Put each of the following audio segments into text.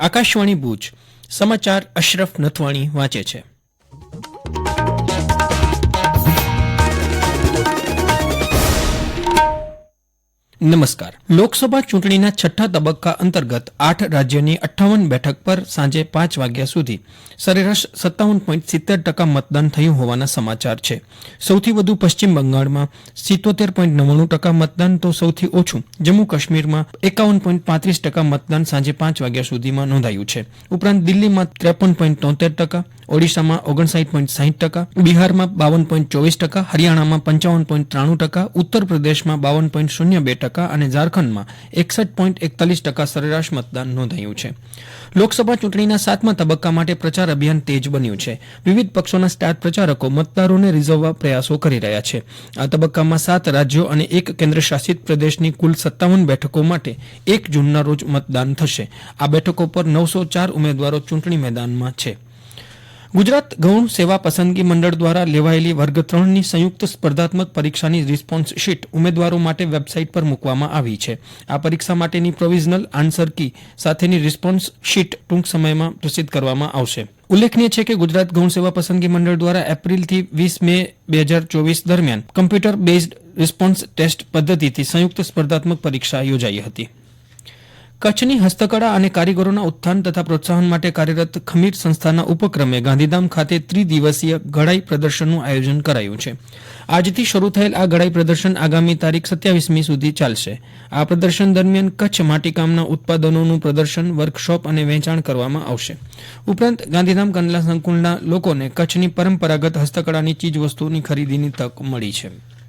આકાશવાણી ભુજ. સમાચાર અશરફ નથવાણી વાંચે છે. નમસ્કાર. લોકસભા ચૂંટણીના છઠ્ઠા તબક્કા અંતર્ગત આઠ રાજ્યની અઠ્ઠાવન બેઠક પર સાંજે પાંચ વાગ્યા સુધી સરેરાશ સત્તાવન પોઈન્ટ સિત્તેર ટકા મતદાન થયું હોવાના સમાચાર છે. સૌથી વધુ પશ્ચિમ બંગાળમાં સિત્તોતેર પોઈન્ટ નવ્વાણું ટકા મતદાન તો સૌથી ઓછું જમ્મુ કાશ્મીરમાં એકાવન પોઈન્ટ પાંત્રીસ ટકા મતદાન સાંજે પાંચ વાગ્યા સુધીમાં નોંધાયું છે. ઉપરાંત દિલ્હીમાં ત્રેપન પોઈન્ટ તોતેર ટકા ઓડિશામાં ઓગણસાઠ પોઈન્ટ સાહીઠ ટકા, બિહારમાં બાવન પોઈન્ટ ચોવીસ ટકા, હરિયાણામાં પંચાવન પોઈન્ટ ત્રાણું ટકા ઉત્તર પ્રદેશમાં બાવન પોઈન્ટ શૂન્ય બે ટકા અને ઝારખંડમાં એકસઠ પોઈન્ટ એકતાલીસ ટકા સરેરાશ મતદાન નોંધાયું છે. લોકસભા ચૂંટણીના સાતમા તબક્કા માટે પ્રચાર અભિયાન તેજ બન્યું છે. વિવિધ પક્ષોના સ્ટાર પ્રચારકો મતદારોને રીઝવવા પ્રયાસો કરી રહ્યા છે. આ તબક્કામાં સાત રાજ્યો અને એક કેન્દ્રશાસિત પ્રદેશની કુલ સત્તાવન બેઠકો માટે એક જૂનના રોજ મતદાન થશે. આ બેઠકો પર નવસો ચાર ઉમેદવારો ચૂંટણી મેદાનમાં છે. ગુજરાત ગૌણ સેવા પસંદગી મંડળ દ્વારા લેવાયેલી વર્ગ ત્રણની સંયુક્ત સ્પર્ધાત્મક પરીક્ષાની રિસ્પોન્સ શીટ ઉમેદવારો માટે વેબસાઇટ પર મૂકવામાં આવી છે. આ પરીક્ષા માટેની પ્રોવિઝનલ આન્સર કી સાથેની રિસ્પોન્સ શીટ ટૂંક સમયમાં પ્રસિદ્ધ કરવામાં આવશે. ઉલ્લેખનીય છે કે ગુજરાત ગૌણ સેવા પસંદગી મંડળ દ્વારા એપ્રિલથી વીસ મે બે હજાર ચોવીસ દરમિયાન કમ્પ્યુટર બેઝડ રિસ્પોન્સ ટેસ્ટ પદ્ધતિથી સંયુક્ત સ્પર્ધાત્મક પરીક્ષા યોજાઈ હતી. કચ્છની હસ્તકળા અને કારીગરોના ઉત્થાન તથા પ્રોત્સાહન માટે કાર્યરત ખમીર સંસ્થાના ઉપક્રમે ગાંધીધામ ખાતે ત્રિદિવસીય ઘડાઈ પ્રદર્શનનું આયોજન કરાયું છે. આજથી શરૂ થયેલ આ ઘડાઈ પ્રદર્શન આગામી તારીખ સત્યાવીસમી સુધી ચાલશે. આ પ્રદર્શન દરમિયાન કચ્છ માટીકામના ઉત્પાદનોનું પ્રદર્શન, વર્કશોપ અને વેચાણ કરવામાં આવશે. ઉપરાંત ગાંધીધામ કંડલા સંકુલના લોકોને કચ્છની પરંપરાગત હસ્તકળાની ચીજવસ્તુની ખરીદીની તક મળી છે.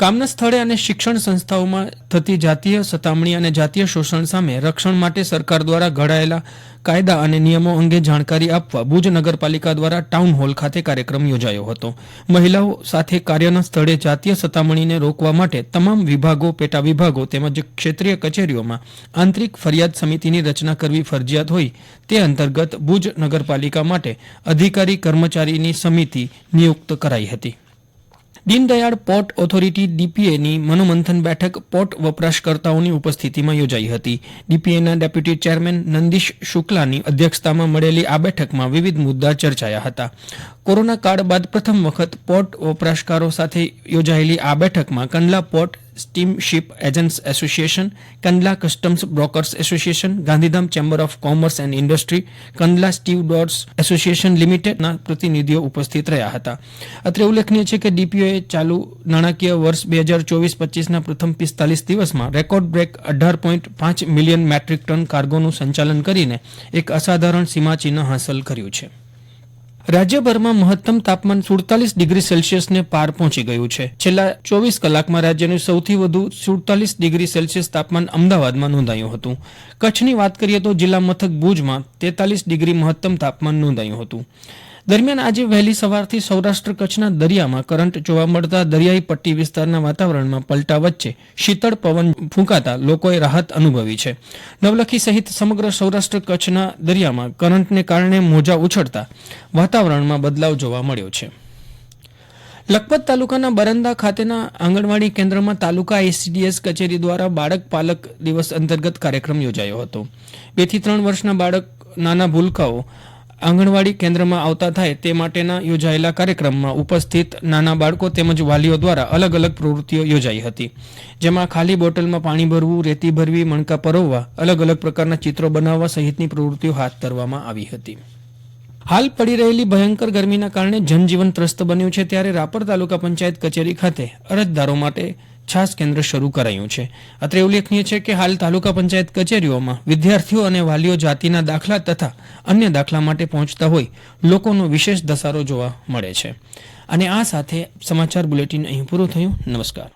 કામના સ્થળે અને શિક્ષણ સંસ્થાઓમાં થતી જાતીય સતામણી અને જાતીય શોષણ સામે રક્ષણ માટે સરકાર દ્વારા ઘડાયેલા કાયદા અને નિયમો અંગે જાણકારી આપવા ભુજ નગરપાલિકા દ્વારા ટાઉન હોલ ખાતે કાર્યક્રમ યોજાયો હતો. મહિલાઓ સાથે કાર્યના સ્થળે જાતીય સતામણીને રોકવા માટે તમામ વિભાગો, પેટા વિભાગો તેમજ ક્ષેત્રીય કચેરીઓમાં આંતરિક ફરિયાદ સમિતિની રચના કરવી ફરજિયાત હોય તે અંતર્ગત ભુજ નગરપાલિકા માટે અધિકારી કર્મચારીની સમિતિ નિયુક્ત કરાઈ હતી. દીનદયાળ પોર્ટ ઓથોરિટી ડીપીએની મનોમંથન બેઠક પોર્ટ વપરાશકર્તાઓની ઉપસ્થિતિમાં યોજાઈ હતી. ડીપીએના ડેપ્યુટી ચેરમેન નંદીશ શુક્લાની અધ્યક્ષતામાં મળેલી આ બેઠકમાં વિવિધ મુદ્દા ચર્ચાયા હતા. કોરોના કાળ બાદ પ્રથમ વખત પોર્ટ વપરાશકારો સાથે યોજાયેલી આ બેઠકમાં Kandla port steamship agents association Kandla customs brokers association Gandhidham chamber of commerce and industry Kandla stevedores association લિમિટેડના પ્રતિનિધિઓ ઉપસ્થિત રહ્યા હતા. અત્રે ઉલ્લેખનીય છે કે ડીપીઓએ ચાલુ નાણાકીય વર્ષ બે હજાર ચોવીસ પચીસના પ્રથમ પિસ્તાલીસ દિવસમાં રેકોર્ડ બ્રેક અઢાર પોઈન્ટ પાંચ મિલિયન મેટ્રિક ટન કાર્ગોનું સંચાલન કરીને એક અસાધારણ સીમાચિહ્ન હાંસલ કર્યું છે. રાજ્યભરમાં મહત્તમ તાપમાન સુડતાલીસ ડિગ્રી સેલ્સિયસને પાર પહોંચી ગયું છે. છેલ્લા ચોવીસ કલાકમાં રાજ્યનું સૌથી વધુ સુડતાલીસ ડિગ્રી સેલ્સિયસ તાપમાન અમદાવાદમાં નોંધાયું હતું. કચ્છની વાત કરીએ તો જિલ્લા મથક ભુજમાં તેતાલીસ ડિગ્રી મહત્તમ તાપમાન નોંધાયું હતું. દરમિયાન આજે વહેલી સવારથી સૌરાષ્ટ્ર કચ્છના દરિયામાં કરંટ જોવા મળતા દરિયાઈ પટ્ટી વિસ્તારના વાતાવરણમાં પલટા વચ્ચે શીતળ પવન ફૂંકાતા લોકોએ રાહત અનુભવી છે. નવલખી સહિત સમગ્ર સૌરાષ્ટ્ર કચ્છના દરિયામાં કરંટને કારણે મોજા ઉછળતા વાતાવરણમાં બદલાવ જોવા મળ્યો છે. લખપત તાલુકાના બરંદા ખાતેના આંગણવાડી કેન્દ્રમાં તાલુકા એસીડીએસ કચેરી દ્વારા બાળક પાલક દિવસ અંતર્ગત કાર્યક્રમ યોજાયો હતો. બેથી ત્રણ વર્ષના બાળક નાના ભૂલકાઓ આંગણવાડી કેન્દ્રમાં આવતા થાય તે માટેના યોજાયેલા કાર્યક્રમમાં ઉપસ્થિત નાના બાળકો તેમજ વાલીઓ દ્વારા અલગ અલગ પ્રવૃત્તિઓ યોજાઈ હતી. જેમાં ખાલી બોટલમાં પાણી ભરવું, રેતી ભરવી, મણકા પરોવવા, અલગ અલગ પ્રકારના ચિત્રો બનાવવા સહિતની પ્રવૃત્તિઓ હાથ ધરવામાં આવી હતી. હાલ પડી રહેલી ભયંકર ગરમીના કારણે જનજીવન ત્રસ્ત બન્યું છે ત્યારે રાપર તાલુકા પંચાયત કચેરી ખાતે અરજદારો માટે છાસ કેન્દ્ર શરૂ કરાયું છે. અત્રે ઉલ્લેખનીય છે કે હાલ તાલુકા પંચાયત કચેરીઓમાં વિદ્યાર્થીઓ અને વાલીઓ જાતિના દાખલા તથા અન્ય દાખલા માટે પહોંચતા હોય લોકોનો વિશેષ ધસારો જોવા મળે છે. અને આ સાથે સમાચાર બુલેટિન અહીં પૂરું થયું. નમસ્કાર.